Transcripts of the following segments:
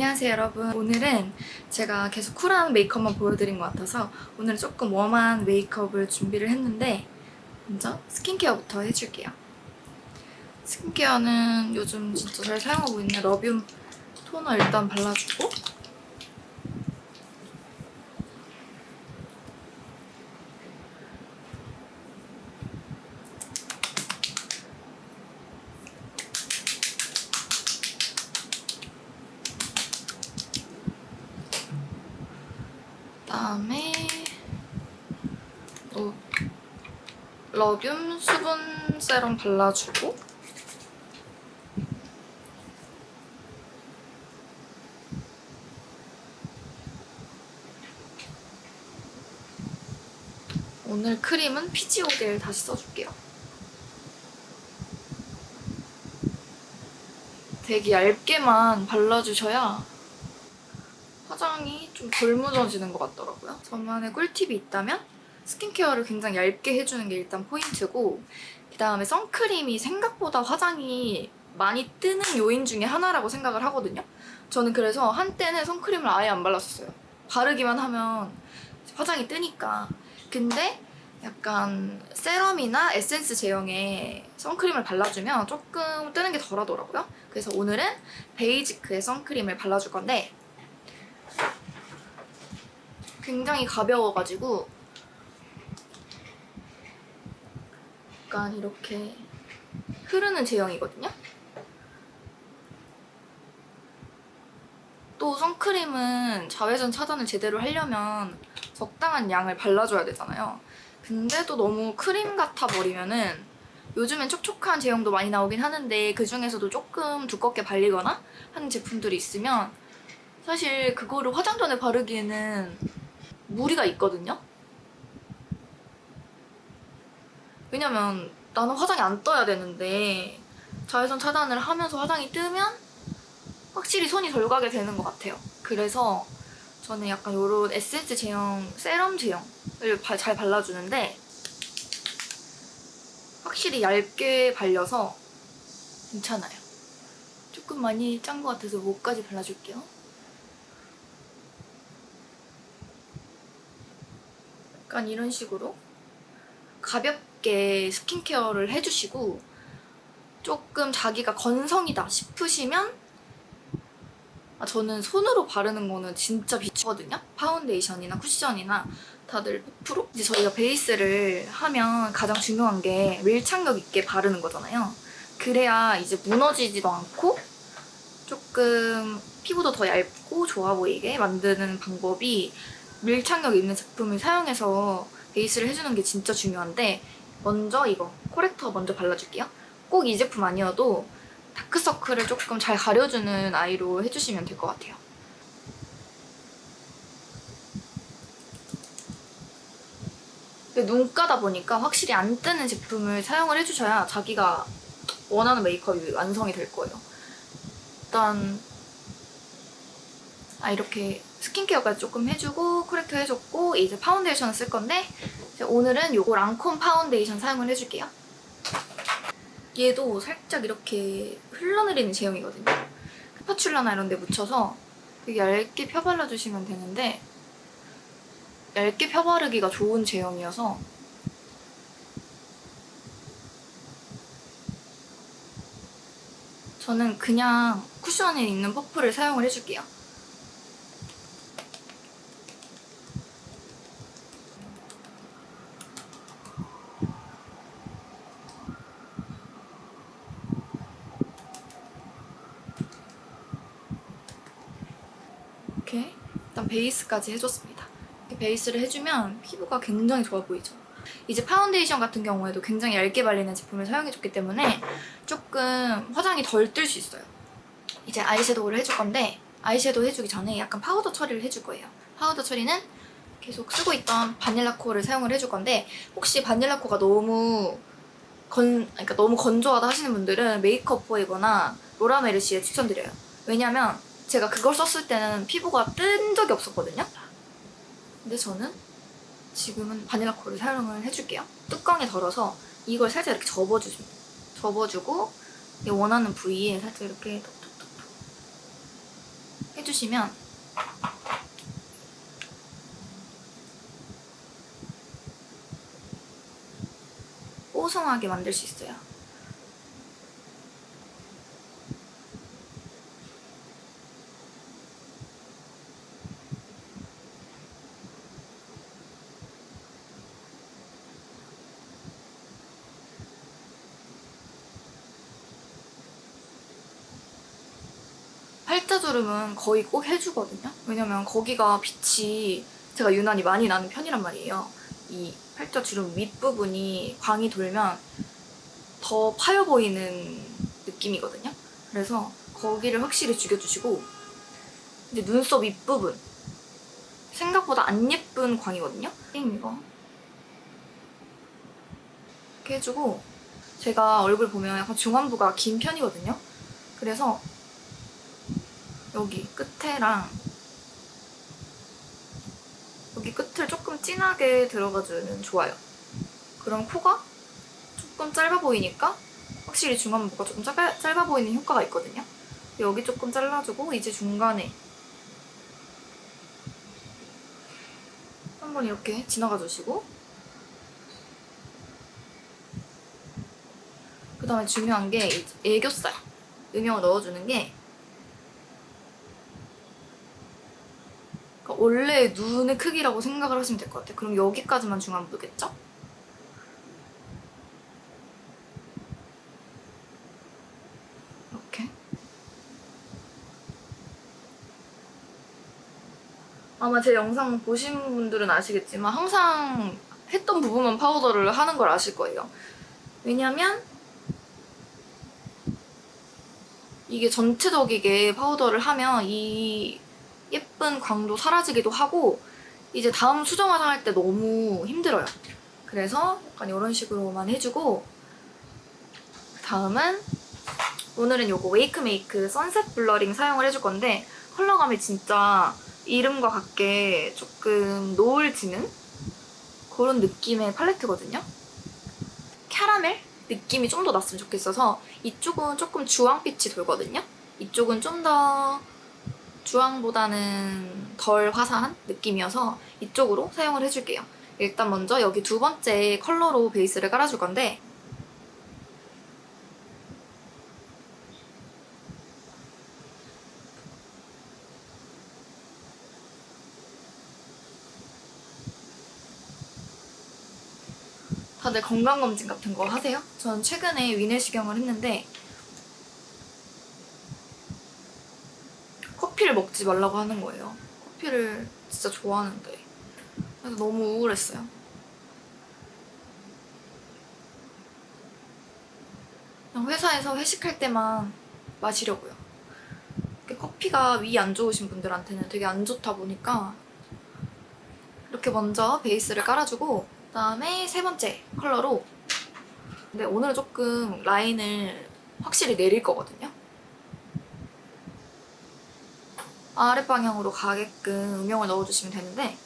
안녕하세요 여러분. 오늘은 제가 계속 쿨한 메이크업만 보여드린 것 같아서 오늘은 조금 웜한 메이크업을 준비를 했는데 먼저 스킨케어부터 해줄게요. 스킨케어는 요즘 진짜 잘 사용하고 있는 러뷴 토너 일단 발라주고 다음에 또 러뷴 수분 세럼 발라주고 오늘 크림은 피지 오일 다시 써줄게요. 되게 얇게만 발라주셔야 묻어지는 것 같더라고요. 저만의 꿀팁이 있다면 스킨케어를 굉장히 얇게 해주는 게 일단 포인트고 그 다음에 선크림이 생각보다 화장이 많이 뜨는 요인 중에 하나라고 생각을 하거든요. 저는 그래서 한때는 선크림을 아예 안 발랐었어요. 바르기만 하면 화장이 뜨니까. 근데 약간 세럼이나 에센스 제형의 선크림을 발라주면 조금 뜨는 게 덜하더라고요. 그래서 오늘은 베이지크의 선크림을 발라줄 건데 굉장히 가벼워가지고 약간 이렇게 흐르는 제형이거든요. 또 선크림은 자외선 차단을 제대로 하려면 적당한 양을 발라줘야 되잖아요. 근데 또 너무 크림 같아 버리면은 요즘엔 촉촉한 제형도 많이 나오긴 하는데 그 중에서도 조금 두껍게 발리거나 하는 제품들이 있으면 사실 그거를 화장 전에 바르기에는 무리가 있거든요. 왜냐면 나는 화장이 안 떠야 되는데 자외선 차단을 하면서 화장이 뜨면 확실히 손이 덜 가게 되는 것 같아요. 그래서 저는 약간 이런 에센스 제형, 세럼 제형을 바- 잘 발라주는데 확실히 얇게 발려서 괜찮아요. 조금 많이 짠 것 같아서 목까지 발라줄게요. 약간 이런 식으로 가볍게 스킨케어를 해주시고 조금 자기가 건성이다 싶으시면 아, 저는 손으로 바르는 거는 진짜 비추거든요. 파운데이션이나 쿠션이나 다들 100% 이제 저희가 베이스를 하면 가장 중요한 게 밀착력 있게 바르는 거잖아요. 그래야 이제 무너지지도 않고 조금 피부도 더 얇고 좋아 보이게 만드는 방법이 밀착력 있는 제품을 사용해서 베이스를 해주는 게 진짜 중요한데 먼저 이거 코렉터 먼저 발라줄게요. 꼭 이 제품 아니어도 다크서클을 조금 잘 가려주는 아이로 해주시면 될 것 같아요. 근데 눈가다 보니까 확실히 안 뜨는 제품을 사용을 해주셔야 자기가 원하는 메이크업이 완성이 될 거예요. 일단 아 이렇게 스킨케어까지 조금 해주고 코렉터 해줬고 이제 파운데이션을 쓸 건데 오늘은 요거 랑콤 파운데이션 사용을 해줄게요. 얘도 살짝 이렇게 흘러내리는 제형이거든요. 스파츌라나 이런 데 묻혀서 되게 얇게 펴발라주시면 되는데 얇게 펴바르기가 좋은 제형이어서 저는 그냥 쿠션에 있는 퍼프를 사용을 해줄게요. 이렇게 일단 베이스까지 해줬습니다. 이렇게 베이스를 해주면 피부가 굉장히 좋아 보이죠. 이제 파운데이션 같은 경우에도 굉장히 얇게 발리는 제품을 사용해줬기 때문에 조금 화장이 덜 뜰 수 있어요. 이제 아이섀도우를 해줄 건데 아이섀도우 해주기 전에 약간 파우더 처리를 해줄 거예요. 파우더 처리는 계속 쓰고 있던 바닐라 코를 사용을 해줄 건데 혹시 바닐라 코가 너무 건 그러니까 너무 건조하다 하시는 분들은 메이크업 포에버나 로라메르시에 추천드려요. 왜냐면 제가 그걸 썼을 때는 피부가 뜬 적이 없었거든요. 근데 저는 지금은 바닐라 코를 사용을 해줄게요. 뚜껑에 덜어서 이걸 살짝 이렇게 접어주십니다. 접어주고 이 원하는 부위에 살짝 이렇게 톡톡톡톡 해주시면 뽀송하게 만들 수 있어요. 팔자주름은 거의 꼭 해주거든요. 왜냐면 거기가 빛이 제가 유난히 많이 나는 편이란 말이에요. 이 팔자 주름 윗부분이 광이 돌면 더 파여 보이는 느낌이거든요. 그래서 거기를 확실히 죽여주시고 이제 눈썹 윗부분 생각보다 안 예쁜 광이거든요. 띵 이거 이렇게 해주고 제가 얼굴 보면 약간 중안부가 긴 편이거든요. 그래서 여기 끝에랑 여기 끝을 조금 진하게 들어가주면 좋아요. 그럼 코가 조금 짧아 보이니까 확실히 중안부가 조금 짧아, 짧아 보이는 효과가 있거든요. 여기 조금 잘라주고 이제 중간에 한번 이렇게 지나가 주시고 그 다음에 중요한 게이 애교살 음영을 넣어주는 게 그러니까 원래 눈의 크기라고 생각을 하시면 될 것 같아요. 그럼 여기까지만 중안부겠죠? 이렇게. 아마 제 영상 보신 분들은 아시겠지만 항상 했던 부분만 파우더를 하는 걸 아실 거예요. 왜냐면 이게 전체적이게 파우더를 하면 이 예쁜 광도 사라지기도 하고 이제 다음 수정 화장할 때 너무 힘들어요. 그래서 약간 이런 식으로만 해주고 다음은 오늘은 요거 웨이크메이크 선셋 블러링 사용을 해줄 건데 컬러감이 진짜 이름과 같게 조금 노을 지는 그런 느낌의 팔레트거든요. 캐러멜 느낌이 좀 더 났으면 좋겠어서 이쪽은 조금 주황빛이 돌거든요. 이쪽은 좀더 주황보다는 덜 화사한 느낌이어서 이쪽으로 사용을 해줄게요. 일단 먼저 여기 두 번째 컬러로 베이스를 깔아줄 건데 다들 건강검진 같은 거 하세요? 전 최근에 위내시경을 했는데 커피를 먹지 말라고 하는 거예요. 커피를 진짜 좋아하는데. 그래서 너무 우울했어요. 그냥 회사에서 회식할 때만 마시려고요. 커피가 위 안 좋으신 분들한테는 되게 안 좋다 보니까 이렇게 먼저 베이스를 깔아주고 그다음에 세 번째 컬러로 근데 오늘은 조금 라인을 확실히 내릴 거거든요. 아랫방향으로 가게끔 음영을 넣어주시면 되는데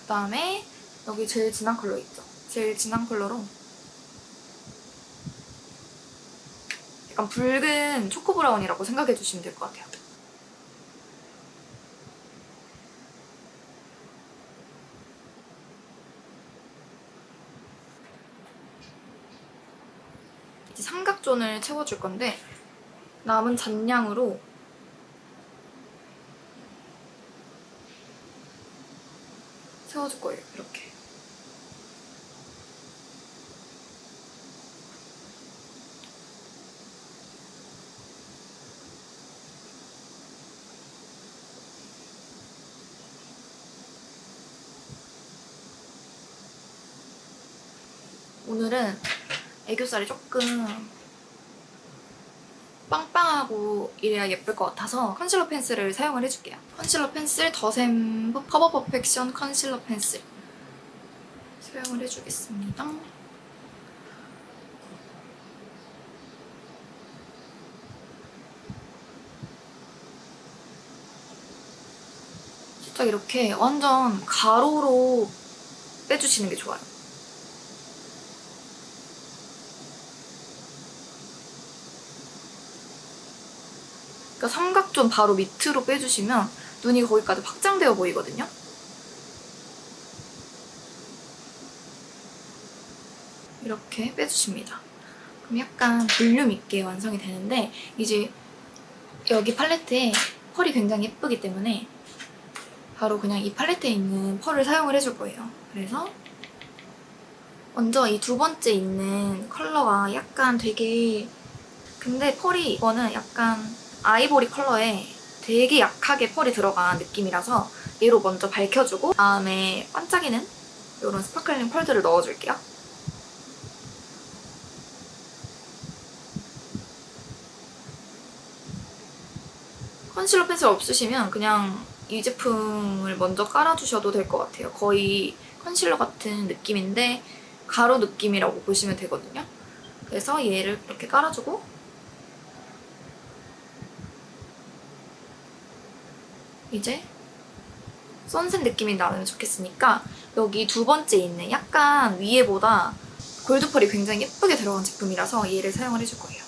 그 다음에 여기 제일 진한 컬러 있죠? 제일 진한 컬러로 약간 붉은 초코 브라운이라고 생각해 주시면 될 것 같아요. 이제 삼각존을 채워줄 건데 남은 잔량으로 채워줄 거예요. 이렇게. 오늘은 애교살이 조금 빵빵하고 이래야 예쁠 것 같아서 컨실러 펜슬을 사용을 해줄게요. 컨실러 펜슬 더샘 커버 퍼펙션 컨실러 펜슬 사용을 해주겠습니다. 살짝 이렇게 완전 가로로 빼주시는 게 좋아요. 그러니까 삼각 존 바로 밑으로 빼주시면 눈이 거기까지 확장되어 보이거든요. 이렇게 빼주십니다. 그럼 약간 볼륨 있게 완성이 되는데 이제 여기 팔레트에 펄이 굉장히 예쁘기 때문에 바로 그냥 이 팔레트에 있는 펄을 사용을 해줄 거예요. 그래서 먼저 이 두 번째 있는 컬러가 약간 되게 근데 펄이 이거는 약간 아이보리 컬러에 되게 약하게 펄이 들어간 느낌이라서 얘로 먼저 밝혀주고 다음에 반짝이는 이런 스파클링 펄들을 넣어줄게요. 컨실러 펜슬 없으시면 그냥 이 제품을 먼저 깔아주셔도 될 것 같아요. 거의 컨실러 같은 느낌인데 가루 느낌이라고 보시면 되거든요. 그래서 얘를 이렇게 깔아주고 이제 선셋 느낌이 나면 좋겠으니까 여기 두 번째 있는 약간 위에보다 골드펄이 굉장히 예쁘게 들어간 제품이라서 얘를 사용을 해줄 거예요.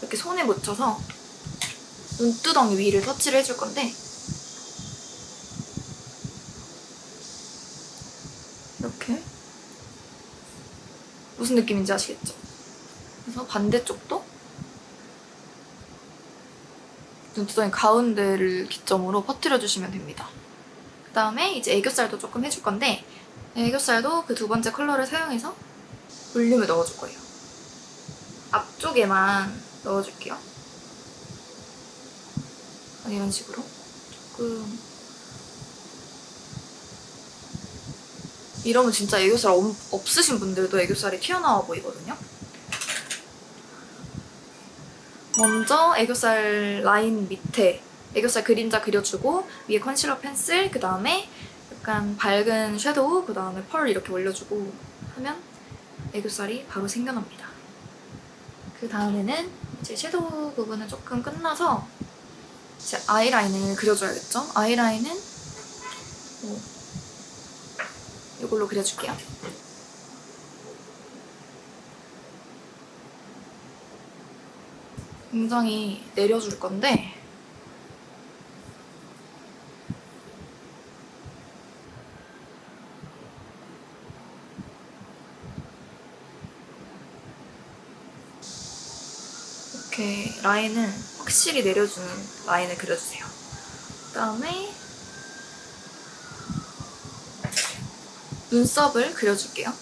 이렇게 손에 묻혀서 눈두덩이 위를 터치를 해줄 건데 이렇게 무슨 느낌인지 아시겠죠? 그래서 반대쪽도 눈두덩이 가운데를 기점으로 퍼뜨려 주시면 됩니다. 그 다음에 이제 애교살도 조금 해줄 건데 애교살도 그 두 번째 컬러를 사용해서 볼륨을 넣어줄 거예요. 앞쪽에만 넣어줄게요. 이런 식으로 조금 이러면 진짜 애교살 없- 없으신 분들도 애교살이 튀어나와 보이거든요. 먼저 애교살 라인 밑에 애교살 그림자 그려주고 위에 컨실러 펜슬 그 다음에 약간 밝은 섀도우 그 다음에 펄 이렇게 올려주고 하면 애교살이 바로 생겨납니다. 그 다음에는 이제 섀도우 부분은 조금 끝나서 이제 아이라인을 그려줘야겠죠? 아이라인은 뭐 이걸로 그려줄게요. 굉장히 내려줄 건데 이렇게 라인을 확실히 내려주는 라인을 그려주세요. 그다음에 눈썹을 그려줄게요.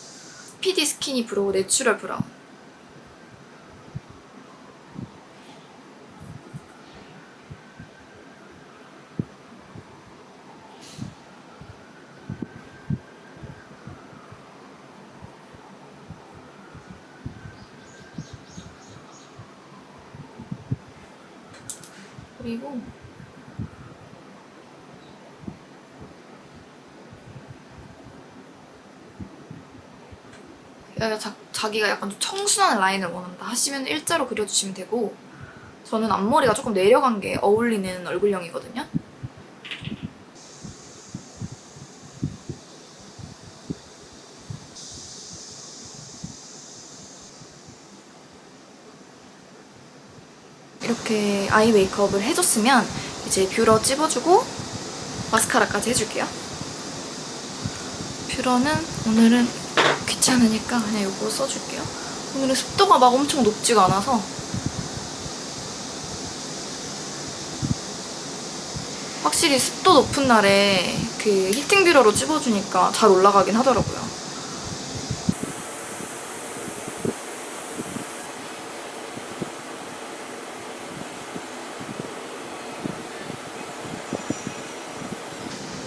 PD 스키니 브로우 내추럴 브라운. 그리고 야, 자, 자기가 약간 좀 청순한 라인을 원한다 하시면 일자로 그려주시면 되고 저는 앞머리가 조금 내려간 게 어울리는 얼굴형이거든요. 이렇게 아이 메이크업을 해줬으면 이제 뷰러 찝어주고 마스카라까지 해줄게요. 뷰러는 오늘은 귀찮으니까 그냥 이거 써줄게요. 오늘은 습도가 막 엄청 높지가 않아서 확실히 습도 높은 날에 그 히팅 뷰러로 찝어주니까 잘 올라가긴 하더라고요.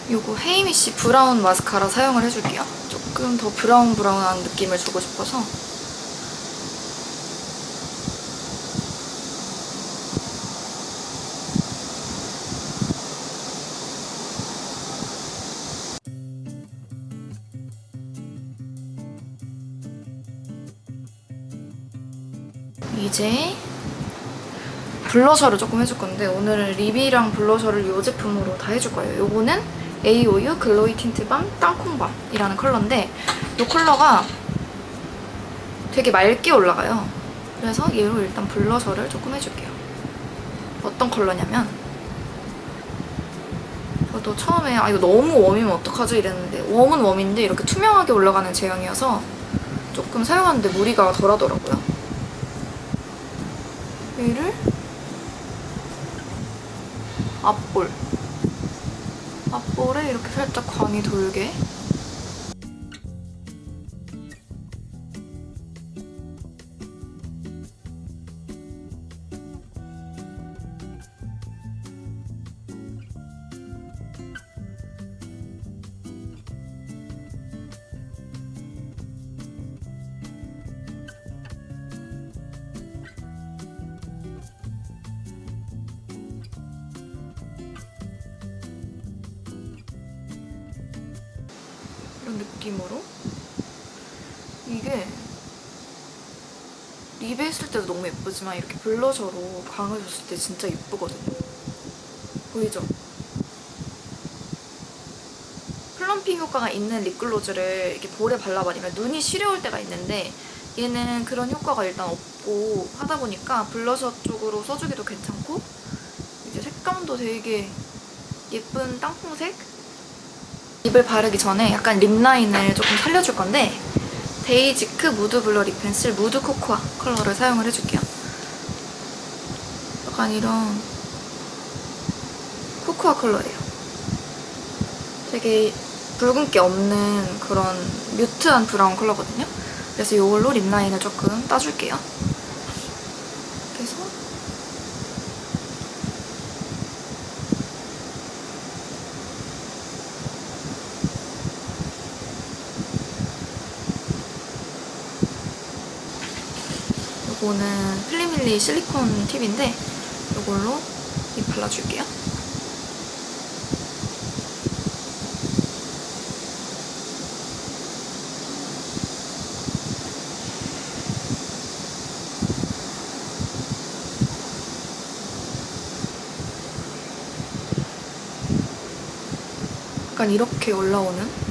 요거 헤이미씨 브라운 마스카라 사용을 해줄게요. 조금 더 브라운 브라운한 느낌을 주고 싶어서 이제 블러셔를 조금 해줄 건데 오늘은 립이랑 블러셔를 이 제품으로 다 해줄 거예요. 요거는 AOU 글로이 틴트밤 땅콩밤이라는 컬러인데 이 컬러가 되게 맑게 올라가요. 그래서 얘로 일단 블러셔를 조금 해줄게요. 어떤 컬러냐면 저도 처음에 아 이거 너무 웜이면 어떡하지 이랬는데 웜은 웜인데 이렇게 투명하게 올라가는 제형이어서 조금 사용하는데 무리가 덜하더라고요. 얘를 앞볼 앞볼에 이렇게 살짝 광이 돌게 이게 립에 했을 때도 너무 예쁘지만 이렇게 블러셔로 줬을 때 진짜 예쁘거든요 보이죠? 플럼핑 효과가 있는 립글로즈를 이렇게 볼에 발라버리면 눈이 시려울 때가 있는데 얘는 그런 효과가 일단 없고 하다 보니까 블러셔 쪽으로 써주기도 괜찮고 이제 색감도 되게 예쁜 땅콩색 립을 바르기 전에 약간 립라인을 조금 살려줄 건데 데이지크 무드 블러 립 펜슬 무드 코코아 컬러를 사용을 해줄게요. 약간 이런 코코아 컬러예요. 되게 붉은기 없는 그런 뮤트한 브라운 컬러거든요. 그래서 이걸로 립라인을 조금 따줄게요. 그래서 이거는 필리밀리 실리콘 팁인데 이걸로 립 발라줄게요. 약간 이렇게 올라오는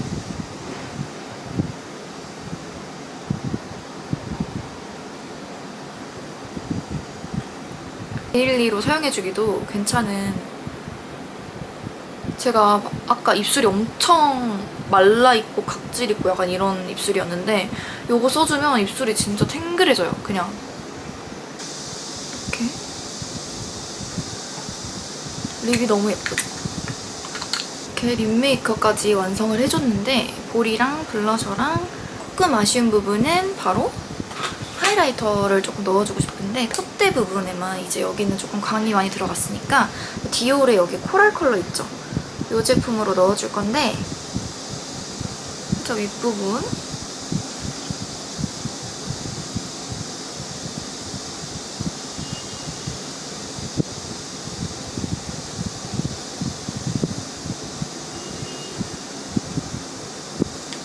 데일리로 사용해주기도 괜찮은. 제가 아까 입술이 엄청 말라있고 각질있고 약간 이런 입술이었는데 이거 써주면 입술이 진짜 탱글해져요 그냥. 이렇게. 립이 너무 예쁘죠 이렇게 립 메이크업까지 완성을 해줬는데 볼이랑 블러셔랑 조금 아쉬운 부분은 바로 하이라이터를 조금 넣어주고 싶은데 콧대 부분에만 이제 여기는 조금 광이 많이 들어갔으니까 디올의 여기 코랄 컬러 있죠? 이 제품으로 넣어줄 건데 저 윗부분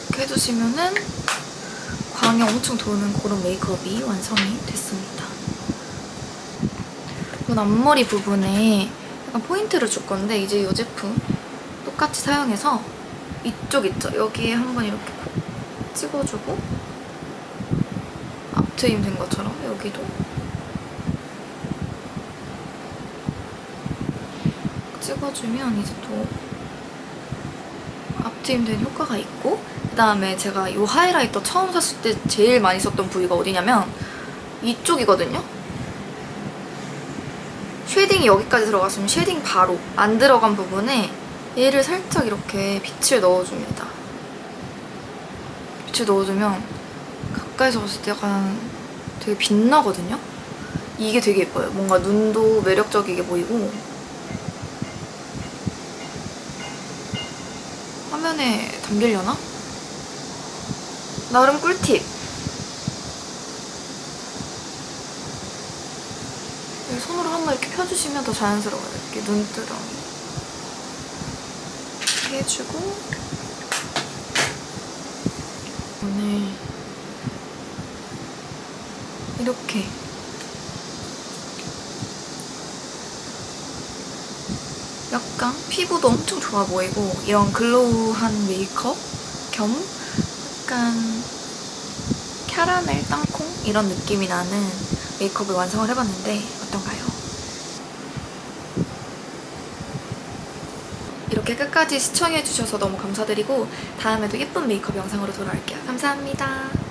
이렇게 해주시면은 광이 엄청 도는 그런 메이크업이 완성이 됐습니다. 이건 앞머리 부분에 약간 포인트를 줄 건데 이제 이 제품 똑같이 사용해서 이쪽 있죠? 여기에 한번 이렇게 찍어주고 앞트임 된 것처럼 여기도 찍어주면 이제 또 앞트임 된 효과가 있고 그다음에 제가 이 하이라이터 처음 샀을 때 제일 많이 썼던 부위가 어디냐면 이쪽이거든요. 쉐딩이 여기까지 들어갔으면 쉐딩 바로 안 들어간 부분에 얘를 살짝 이렇게 빛을 넣어줍니다. 빛을 넣어주면 가까이서 봤을 때 약간 되게 빛나거든요. 이게 되게 예뻐요. 뭔가 눈도 매력적이게 보이고 화면에 담기려나? 나름 꿀팁. 손으로 한 번 이렇게 펴주시면 더 자연스러워요. 이렇게 눈두덩이. 이렇게 해주고 오늘 이렇게 약간 피부도 엄청 좋아 보이고 이런 글로우한 메이크업 겸 약간 캐러멜 땅콩 이런 느낌이 나는 메이크업을 완성을 해봤는데 어떤가요? 이렇게 끝까지 시청해주셔서 너무 감사드리고 다음에도 예쁜 메이크업 영상으로 돌아올게요. 감사합니다.